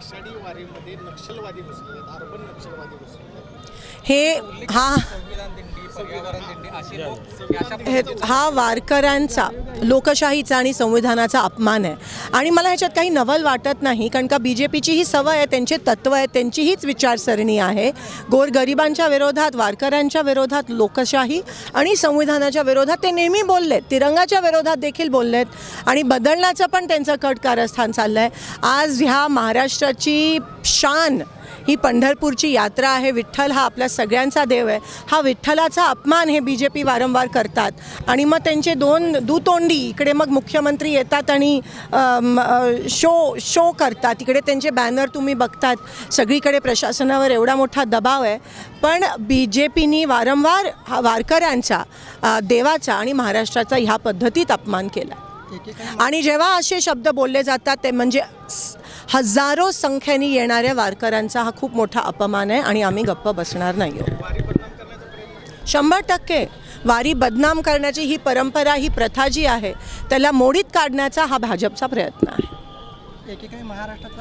आषाढी वारीमध्ये नक्षलवादी घुसले आहेत अर्बन नक्षलवादी घुसले हे हा. संविधान दिंडी पर्यावरण दिंडी असे लोक अशा हे हा वारकऱ्यांचा. लोकशाहीचा आणि संविधानाचा अपमान आहे. आणि मला ह्याच्यात काही नवल वाटत नाही कारण का बी जे पीची ही सवय आहे त्यांचे तत्त्व आहे त्यांची हीच विचारसरणी आहे. गोरगरिबांच्या विरोधात वारकऱ्यांच्या विरोधात लोकशाही आणि संविधानाच्या विरोधात ते नेहमी बोललेत तिरंगाच्या विरोधात देखील बोललेत. आणि बदलण्याचं पण त्यांचं कट कारस्थान चाललं आहे आज ह्या महाराष्ट्राची शान ही पंढरपूरची यात्रा आहे. विठ्ठल हा आपल्या सगळ्यांचा देव आहे. हा विठ्ठलाचा अपमान हे बी जे पी वारंवार करतात. आणि मग त्यांचे दोन दुतोंडी इकडे मग मुख्यमंत्री येतात आणि शो शो करतात. इकडे त्यांचे बॅनर तुम्ही बघतात. सगळीकडे प्रशासनावर एवढा मोठा दबाव आहे. पण बी जे पीनी वारंवार हा वारकऱ्यांचा देवाचा आणि महाराष्ट्राचा ह्या पद्धतीत अपमान केला. आणि जेव्हा असे शब्द बोलले जातात ते म्हणजे हजारो संख्येने येणाऱ्या वारकऱ्यांचा हा खूप मोठा अपमान आहे आणि आम्ही गप्प बसणार नाही शंभर टक्के वारी बदनाम करण्याची ही परंपरा ही प्रथा जी आहे त्याला मोडीत काढण्याचा हा भाजपचा प्रयत्न आहे.